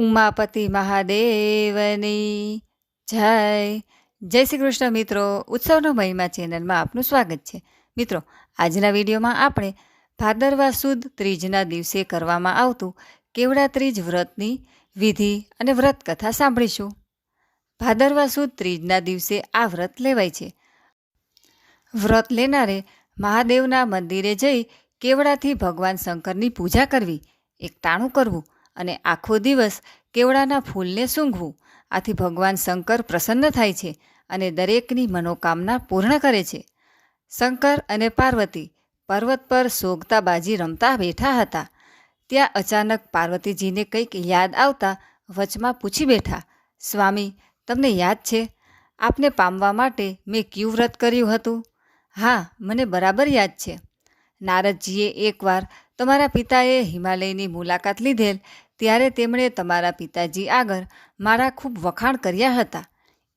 ઉમાપતિ મહાદેવની. જય. જય શ્રી કૃષ્ણ મિત્રો. ઉત્સવનો મહિમા ચેનલમાં આપનું સ્વાગત છે. મિત્રો, આજના વિડીયોમાં આપણે ભાદરવા સુદ ત્રીજના દિવસે કરવામાં આવતું કેવડા ત્રીજ વ્રતની વિધિ અને વ્રત કથા સાંભળીશું. ભાદરવા સુદ ત્રીજના દિવસે આ વ્રત લેવાય છે. વ્રત લેનારે મહાદેવના મંદિરે જઈ કેવડાથી ભગવાન શંકરની પૂજા કરવી એકટાણું કરવું અને આખો દિવસ કેવડાના ફૂલને સૂંઘવું. આથી ભગવાન શંકર પ્રસન્ન થાય છે અને દરેકની મનોકામના પૂર્ણ કરે છે. શંકર અને પાર્વતી પર્વત પર સોગતા બાજી રમતા બેઠા હતા. ત્યાં અચાનક પાર્વતીજીને કંઈક યાદ આવતા વચમાં પૂછી બેઠા, સ્વામી, તમને યાદ છે? આપને પામવા માટે મેં ક્યુ વ્રત કર્યું હતું? હા, મને બરાબર યાદ છે. નારદજીએ એકવાર તમારા પિતાએ હિમાલયની મુલાકાત લીધેલ, ત્યારે તેમણે તમારા પિતાજી આગળ મારા ખૂબ વખાણ કર્યા હતા.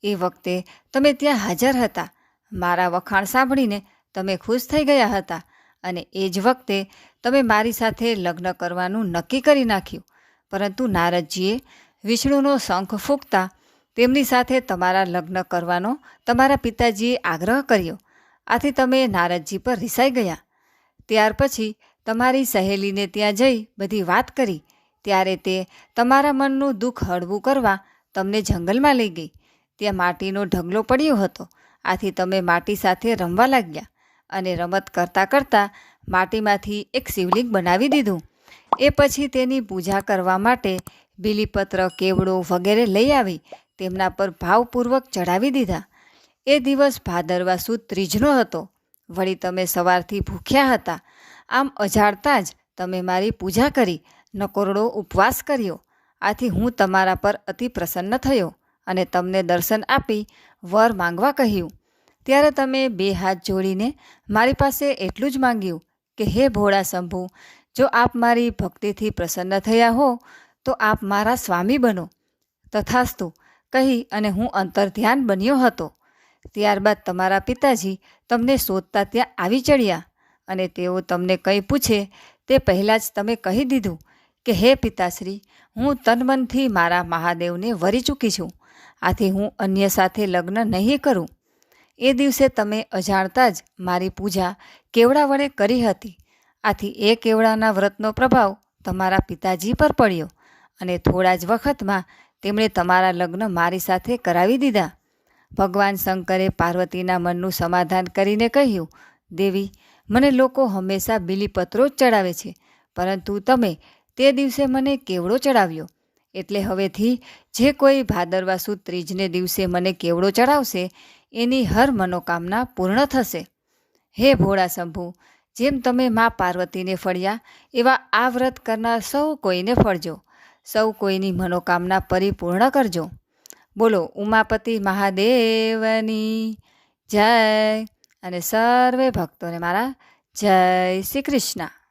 એ વખતે તમે ત્યાં હાજર હતા. મારા વખાણ સાંભળીને તમે ખુશ થઈ ગયા હતા અને એ જ વખતે તમે મારી સાથે લગ્ન કરવાનું નક્કી કરી નાખ્યું. પરંતુ નારદજીએ વિષ્ણુનો શંખ ફૂંકતા તેમની સાથે તમારા લગ્ન કરવાનો તમારા પિતાજીએ આગ્રહ કર્યો. આથી તમે નારદજી પર રિસાઈ ગયા. ત્યાર પછી તમારી સહેલીને ત્યાં જઈ બધી વાત કરી, ત્યારે તે તમારા મનનું દુઃખ હળવું કરવા તમને જંગલમાં લઈ ગઈ. ત્યાં માટીનો ઢગલો પડ્યો હતો. આથી તમે માટી સાથે રમવા લાગ્યા અને રમત કરતાં કરતાં માટીમાંથી એક શિવલિંગ બનાવી દીધું. એ પછી તેની પૂજા કરવા માટે બીલીપત્ર, કેવડો વગેરે લઈ આવી, તેમના પર ભાવપૂર્વક ચડાવી દીધા. એ દિવસ ભાદરવા સુદ ત્રીજનો હતો. વળી તમે સવારથી ભૂખ્યા હતા. આમ અજાણતા જ તમે મારી પૂજા કરી, નકોરડો ઉપવાસ કર્યો. આથી હું તમારા પર અતિ પ્રસન્ન થયો અને તમને દર્શન આપી વર માંગવા કહ્યું. ત્યારે તમે બે હાથ જોડીને મારી પાસે એટલું જ માંગ્યું કે, હે ભોળા શંભુ, જો આપ મારી ભક્તિથી પ્રસન્ન થયા હો, તો આપ મારા સ્વામી બનો. તથાસ્તુ કહી અને હું અંતર ધ્યાન બન્યો હતો. ત્યારબાદ તમારા પિતાજી તમને શોધતા ત્યાં આવી ચડ્યા. અને તેઓ તમને કંઈ પૂછે તે પહેલાં જ તમે કહી દીધું કે, હે પિતાશ્રી, હું તનમનથી મારા મહાદેવને વરી ચૂકી છું. આથી હું અન્ય સાથે લગ્ન નહીં કરું. એ દિવસે તમે અજાણતા જ મારી પૂજા કેવડા વડે કરી હતી. આથી એ કેવડાના વ્રતનો પ્રભાવ તમારા પિતાજી પર પડ્યો અને થોડા જ વખતમાં તેમણે તમારા લગ્ન મારી સાથે કરાવી દીધા. ભગવાન શંકરે પાર્વતીના મનનું સમાધાન કરીને કહ્યું, દેવી મને લોકો હંમેશા બિલીપત્રો જ ચડાવે છે. પરંતુ તમે તે દિવસે મને કેવડો ચડાવ્યો? એટલે હવેથી જે કોઈ ભાદરવા સુદ ત્રીજને દિવસે મને કેવડો ચડાવશે, એની હર મનોકામના પૂર્ણ થશે. હે ભોળા શંભુ, જેમ તમે મા પાર્વતીને ફળ્યા, એવા આ વ્રત કરનાર સૌ કોઈને ફળજો. સૌ કોઈની મનોકામના પરિપૂર્ણ કરજો. બોલો, ઉમાપતિ મહાદેવની જય. અને સર્વે ભક્તોને મારા જય શ્રી કૃષ્ણ.